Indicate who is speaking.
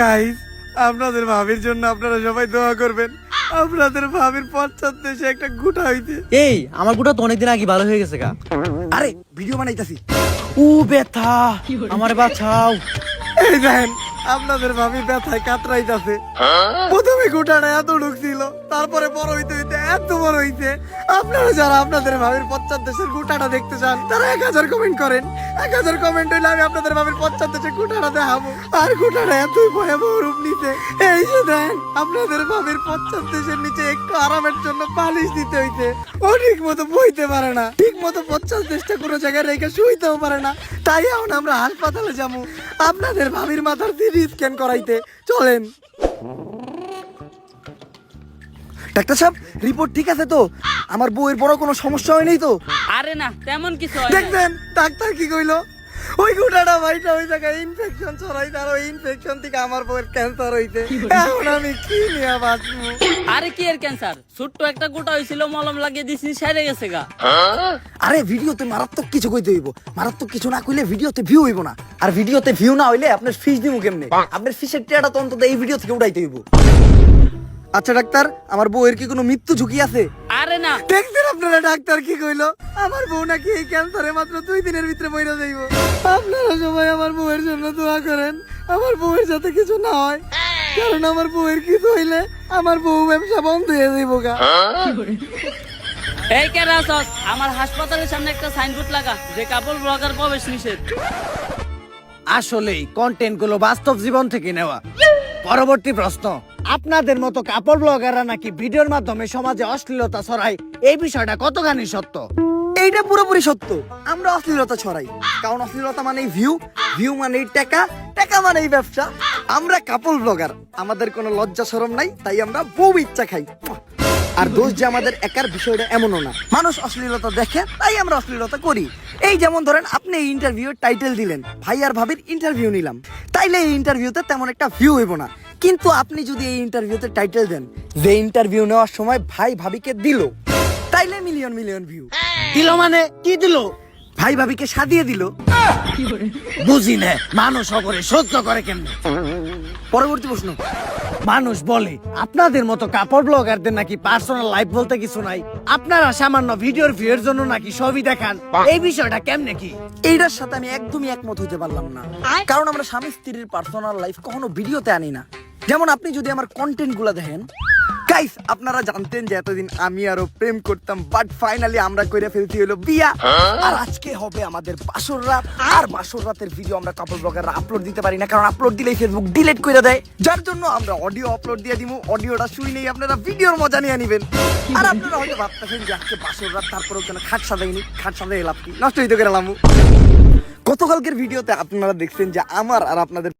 Speaker 1: Guys আপনাদের ভাবির জন্য আপনারা সবাই দোয়া করবেন। আপনাদের ভাবির পশ্চাৎ দেশে একটা গুটা হইতে।
Speaker 2: এই আমার গুটা তো অনেকদিন আগে ভালো হয়ে গেছে গা।
Speaker 1: আরে ভিডিও বানাইতাছি।
Speaker 2: ও ব্যথা। আমার বাঁচাও।
Speaker 1: এই দেখেন আপনাদের ভাবি ব্যথায় কাতরাইতাছে। প্রথমে গোটাটা এত ঢুকছিল তারপরে বড় হইতে হইতে এত বড় হইছে। আপনারা যারা আপনাদের ভাবির পশ্চাৎ দেশের গোটাটা দেখতে চান, তারা এক হাজার কমেন্ট করেন। এক হাজার কমেন্ট হইলে আমি আপনাদের ভাবির পশ্চাৎ দেশের গোটাটা দেখাবো। আর গোটাটা এতই ভয়াবহ রূপ নিতে এই যে দেন, আপনাদের ভাবির পশ্চাৎ দেশের নিচে একটু আরামের জন্য পালিশ দিতে হইতে ও ঠিক মতো বইতে পারে না। ঠিক মতো পঞ্চাশ দেশটা কোনো জায়গায় রেখে শুইতেও পারে না। তাই এখন আমরা হাসপাতালে যাব। আপনাদের ভাবির মাথার সিটি স্ক্যান করাইতে চলেন। ডাক্তার সাহেব রিপোর্ট ঠিক আছে তো? আমার বউয়ের বড় কোনো সমস্যা হয়নি তো?
Speaker 3: আরে না তেমন কিছু।
Speaker 1: দেখবেন ডাক্তার কি কইলো? ওই গুটাটা ভাইটা ওই জায়গায় ইনফেকশন তার ওই ইনফেকশন থেকে আমার বউয়ের ক্যান্সার হইতে এখন আমি কি নিয়ে বাঁচবো?
Speaker 3: আরে কি এর ক্যান্সার ছোট্ট একটা গোটা হয়েছিল মলম লাগিয়ে দিছি সেরে গেছে গা।
Speaker 1: আরে ভিডিওতে মারাত্মক কিছু কইতে হইব। মারাত্মক কিছু না কইলে ভিডিওতে ভিউ হইব না। আর ভিডিওতে ভিউ না হইলে আপনার ফিস দিব কেমনে? আপনার ফিসের টিয়াটা তো অন্তত এই ভিডিও থেকে উঠাইতে হইব। আচ্ছা ডাক্তার আমার বউয়ের কি কোনো মৃত্যু ঝুঁকি আছে?
Speaker 3: আরে না।
Speaker 1: দেখছেন আপনারা ডাক্তার কি কইলো? আমার বউ নাকি এই ক্যান্সারে মাত্র দুই দিনের ভিতরে মরে যাইব। আপনারা সবাই আমার বউয়ের জন্য দোয়া করেন আমার বউয়ের যাতে কিছু না হয়। কারণ আমার বউয়ের কিছু হইলে আমার বউ ব্যবসা বন্ধ হয়ে যাইব গা।
Speaker 3: এই কে রাসস আমার হাসপাতালের সামনে একটা সাইনবোর্ড লাগা যে কাপড় ব্লগার প্রবেশ নিষেধ।
Speaker 2: আসলেই কন্টেন্টগুলো বাস্তব জীবন থেকে নেওয়া। পরবর্তী প্রশ্ন আপনাদের মতো কাপড় ব্লগাররা নাকি ভিডিওর মাধ্যমে সমাজে অশ্লীলতা ছড়ায়? এই বিষয়টা কতখানি সত্য?
Speaker 1: এইটা পুরোপুরি সত্য। আমরা অশ্লীলতা ছড়াই। কারণ অশ্লীলতা মানেই ভিউ ভিউ মানেই টাকা টাকা মানেই ব্যবসা। আমরা কাপল ব্লগার আমাদের কোনো লজ্জা শরম নাই, তাই আমরা বউ ইচ্ছা খাই। আর দোষ যে আমাদের একার বিষয়টা এমনও না। মানুষ অশ্লীলতা দেখে, তাই আমরা অশ্লীলতা করি। এই যেমন ধরেন, আপনি এই ইন্টারভিউ টাইটেল দিলেন। ভাই আর ভাবির ইন্টারভিউ নিলাম। তাইলে এই ইন্টারভিউতে তেমন একটা ভিউ হইব না। কিন্তু আপনি যদি এই ইন্টারভিউতে টাইটেল দেন যে ইন্টারভিউ নেওয়ার সময় ভাই ভাবিকে দিল তাইলে মিলিয়ন মিলিয়ন ভিউ
Speaker 2: দিল মানে কি দিল?
Speaker 1: ভাই ভাবিকে সাদিয়ে দিল।
Speaker 2: বুঝি না মানুষ সকলে সহ্য করে কেমনে?
Speaker 1: পরবর্তী প্রশ্ন।
Speaker 2: মানুষ বলে আপনাদের মতো কাপড় ব্লগারদের নাকি পার্সোনাল লাইফ বলতে কিছু নাই। আপনারা সামান্য ভিডিওর ভিউয়ের জন্য নাকি সবই দেখান। এই বিষয়টা কেমনে কি?
Speaker 1: এইটার সাথে আমি একদমই একমত হইতে পারলাম না। কারণ আমরা স্বামী স্ত্রীর পার্সোনাল লাইফ কখনো ভিডিওতে আনি না। যেমন আপনি যদি আমার কন্টেন্টগুলা দেখেন গাইস আপনারা জানতেন যে এতদিন আমি আরও প্রেম করতাম বাট ফাইনালি আমরা কইরা ফেলতে হলো বিয়া। আর আজকে হবে আমাদের বাসর রাত। আর বাসর রাতের ভিডিও আমরা কাপড় ব্লগাররা আপলোড দিতে পারি না কারণ আপলোড দিলেই ফেসবুক ডিলিট করে দেয়। যার জন্য আমরা অডিও আপলোড দিয়ে দিব অডিওটা শুই নেই আপনারা ভিডিওর মজা নিয়ে নিবেন। আর আপনারা হয়তো ভাবতেছেন যে আজকে বাসর রাত তারপরেও কেন খাট সাজাইনি? খাট সাজাই লাভ কি? নষ্ট হইতে গেলাম গতকালকের ভিডিওতে আপনারা দেখছেন যে আমার আর আপনাদের